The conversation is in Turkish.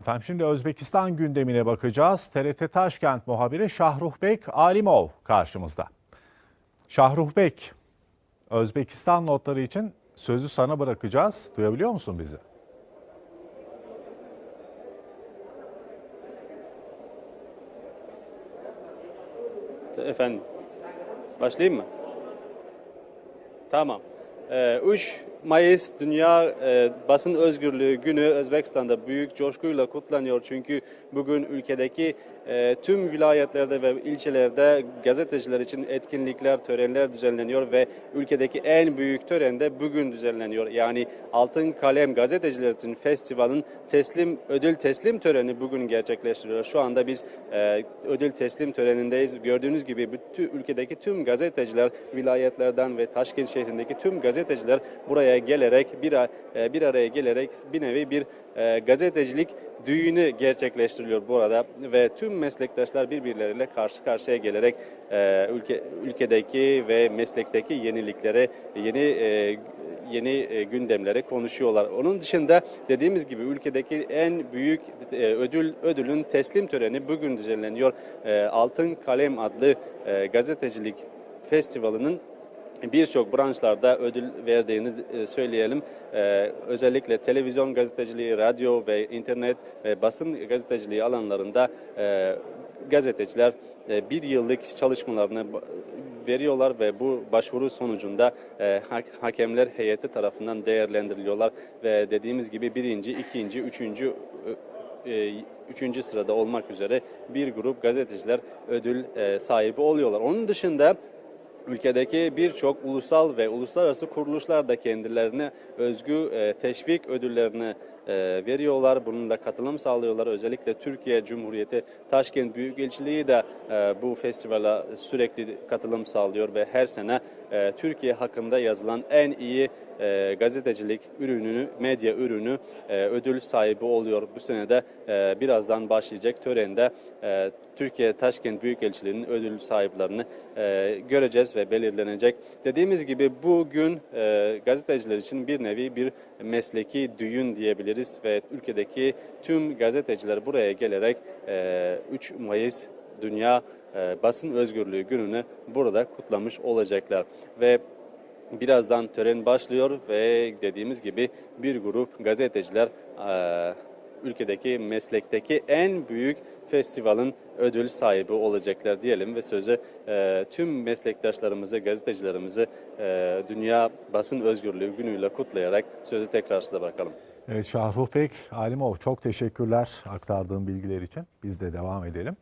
Efendim şimdi Özbekistan gündemine bakacağız. TRT Taşkent muhabiri Şahruh Bek Alimov karşımızda. Şahruh Bek, Özbekistan notları için sözü sana bırakacağız. Duyabiliyor musun bizi? Efendim, başlayayım mı? Tamam. Ee, 3 Mayıs Dünya e, Basın Özgürlüğü Günü Özbekistan'da büyük coşkuyla kutlanıyor. Çünkü bugün ülkedeki e, tüm vilayetlerde ve ilçelerde gazeteciler için etkinlikler, törenler düzenleniyor ve ülkedeki en büyük tören de bugün düzenleniyor. Yani Altın Kalem Gazeteciler için festivalin teslim ödül teslim töreni bugün gerçekleştiriyor. Şu anda biz e, ödül teslim törenindeyiz. Gördüğünüz gibi bütün ülkedeki tüm gazeteciler vilayetlerden ve Taşkent şehrindeki tüm gazeteciler buraya gelerek bir, e, bir araya gelerek bir nevi bir e, gazetecilik düğünü gerçekleştiriliyor burada ve tüm meslektaşlar birbirleriyle karşı karşıya gelerek e, ülke ülkedeki ve meslekteki yeniliklere yeni yeni e, gündemleri konuşuyorlar. Onun dışında dediğimiz gibi ülkedeki en büyük ödül ödülün teslim töreni bugün düzenleniyor. Altın Kalem adlı gazetecilik festivalinin birçok branşlarda ödül verdiğini e, söyleyelim. Ee, özellikle televizyon gazeteciliği, radyo ve internet ve basın gazeteciliği alanlarında e, gazeteciler e, bir yıllık çalışmalarını veriyorlar ve bu başvuru sonucunda e, ha- hakemler heyeti tarafından değerlendiriliyorlar ve dediğimiz gibi birinci, ikinci, üçüncü e, üçüncü sırada olmak üzere bir grup gazeteciler ödül e, sahibi oluyorlar. Onun dışında Ülkedeki birçok ulusal ve uluslararası kuruluşlar da kendilerine özgü e, teşvik ödüllerini veriyorlar. Bunun da katılım sağlıyorlar. Özellikle Türkiye Cumhuriyeti Taşkent Büyükelçiliği de e, bu festivale sürekli katılım sağlıyor ve her sene e, Türkiye hakkında yazılan en iyi e, gazetecilik ürününü, medya ürünü e, ödül sahibi oluyor. Bu sene de e, birazdan başlayacak törende e, Türkiye Taşkent Büyükelçiliği'nin ödül sahiplerini e, göreceğiz ve belirlenecek. Dediğimiz gibi bugün e, gazeteciler için bir nevi bir mesleki düğün diyebiliriz ve ülkedeki tüm gazeteciler buraya gelerek e, 3 Mayıs Dünya e, Basın Özgürlüğü Günü'nü burada kutlamış olacaklar ve Birazdan tören başlıyor ve dediğimiz gibi bir grup gazeteciler e, ülkedeki meslekteki en büyük festivalin ödül sahibi olacaklar diyelim ve sözü e, tüm meslektaşlarımızı, gazetecilerimizi e, Dünya Basın Özgürlüğü günüyle kutlayarak sözü tekrar size bırakalım. Evet Şahruh Bek Alimov çok teşekkürler aktardığın bilgiler için. Biz de devam edelim.